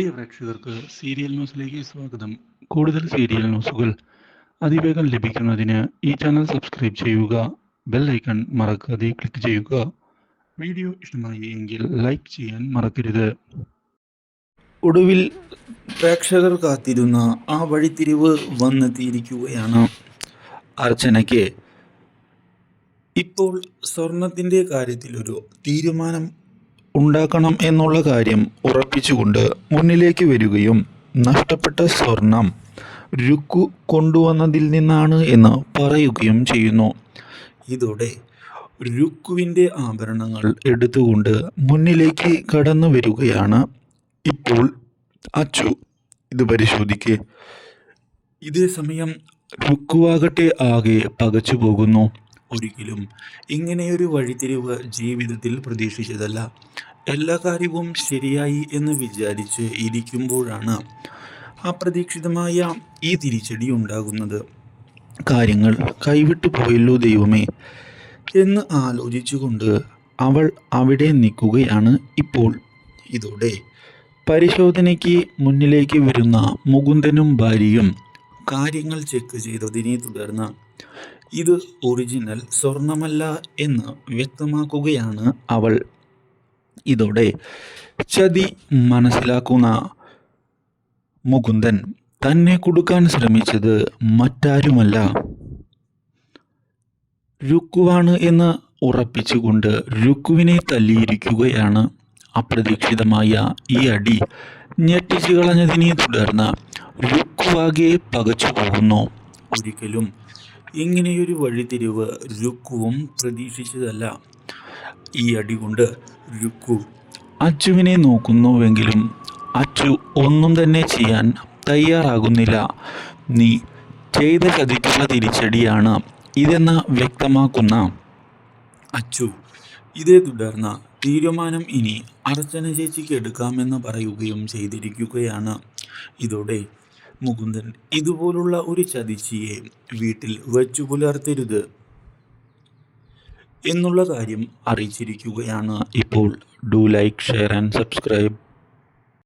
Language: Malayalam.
പ്രിയ പ്രേക്ഷകർക്ക് സീരിയൽ ന്യൂസിലേക്ക് സ്വാഗതം. കൂടുതൽ സീരിയൽ ന്യൂസുകൾ അതിവേഗം ലഭിക്കുന്നതിന് ഈ ചാനൽ സബ്സ്ക്രൈബ് ചെയ്യുക ബെൽ ഐക്കൺ മറക്കാതെ ക്ലിക്ക് ചെയ്യുക. വീഡിയോ ഇഷ്ടമായി എങ്കിൽ ലൈക്ക് ചെയ്യാൻ മറക്കരുത്. ഒടുവിൽ പ്രേക്ഷകർ കാത്തിരുന്ന ആ വഴിത്തിരിവ് വന്നെത്തിയിരിക്കുകയാണ് അർച്ചനയ്ക്ക്. ഇപ്പോൾ സ്വർണത്തിന്റെ കാര്യത്തിലൊരു തീരുമാനം ഉണ്ടാക്കണം എന്നുള്ള കാര്യം ഉറപ്പിച്ചുകൊണ്ട് മുന്നിലേക്ക് വരികയും നഷ്ടപ്പെട്ട സ്വർണം രുക്കു കൊണ്ടുവന്നതിൽ നിന്നാണ് എന്ന് പറയുകയും ചെയ്യുന്നു. ഇതോടെ രുക്കുവിന്റെ ആഭരണങ്ങൾ എടുത്തുകൊണ്ട് മുന്നിലേക്ക് കടന്നു വരികയാണ്. ഇപ്പോൾ അച്ചു ഇത് പരിശോധിക്കേ. ഇതേ സമയം രുക്കുവാകട്ടെ ആകെ പകച്ചു പോകുന്നു ഒരിക്കലും ഇങ്ങനെയൊരു വഴിത്തിരിവ് ജീവിതത്തിൽ പ്രതീക്ഷിച്ചതല്ല. എല്ലാ കാര്യവും ശരിയായി എന്ന് വിചാരിച്ച് ഇരിക്കുമ്പോഴാണ് അപ്രതീക്ഷിതമായ ഈ തിരിച്ചടി ഉണ്ടാകുന്നത്. കാര്യങ്ങൾ കൈവിട്ടു പോയല്ലോ ദൈവമേ എന്ന് ആലോചിച്ചുകൊണ്ട് അവൾ അവിടെ നിൽക്കുകയാണ് ഇപ്പോൾ. ഇതോടെ പരിശോധനയ്ക്ക് മുന്നിലേക്ക് വരുന്ന മുകുന്ദനും ഭാര്യയും കാര്യങ്ങൾ ചെക്ക് ചെയ്തതിനെ തുടർന്ന് ഇത് ഒറിജിനൽ സ്വർണമല്ല എന്ന് വ്യക്തമാക്കുകയാണ് അവൾ. ഇതോടെ ചതി മനസ്സിലാക്കുന്ന മുകുന്ദൻ തന്നെ കൊടുക്കാൻ ശ്രമിച്ചത് മറ്റാരുമല്ല. രുക്കുവാണ് എന്ന് ഉറപ്പിച്ചുകൊണ്ട് രുക്കുവിനെ തല്ലിയിരിക്കുകയാണ്. അപ്രതീക്ഷിതമായ ഈ അടി ഞെട്ടിച്ചു കളഞ്ഞതിനെ തുടർന്ന് രുക്കുവാകെ പകച്ചു പോകുന്നു ഒരിക്കലും ഇങ്ങനെയൊരു വഴിത്തിരിവ് രുക്കുവും പ്രതീക്ഷിച്ചതല്ല. ഈ അടി കൊണ്ട് രുക്കു അച്ചുവിനെ നോക്കുന്നുവെങ്കിലും അച്ചു ഒന്നും തന്നെ ചെയ്യാൻ തയ്യാറാകുന്നില്ല. നീ ചെയ്ത ചതിക്കുള്ള തിരിച്ചടിയാണ് ഇതെന്ന് വ്യക്തമാക്കുന്ന അച്ചു. ഇതേ തുടർന്ന് തീരുമാനം ഇനി അർച്ചന ചേച്ചിക്ക് എടുക്കാമെന്ന് പറയുകയും ചെയ്തിരിക്കുകയാണ്. ഇതോടെ മുകുന്ദൻ ഇതുപോലുള്ള ഒരു ചതിച്ചിയെ വീട്ടിൽ വച്ചു പുലർത്തരുത് എന്നുള്ള കാര്യം അറിയിച്ചിരിക്കുകയാണ് ഇപ്പോൾ. Do like share and subscribe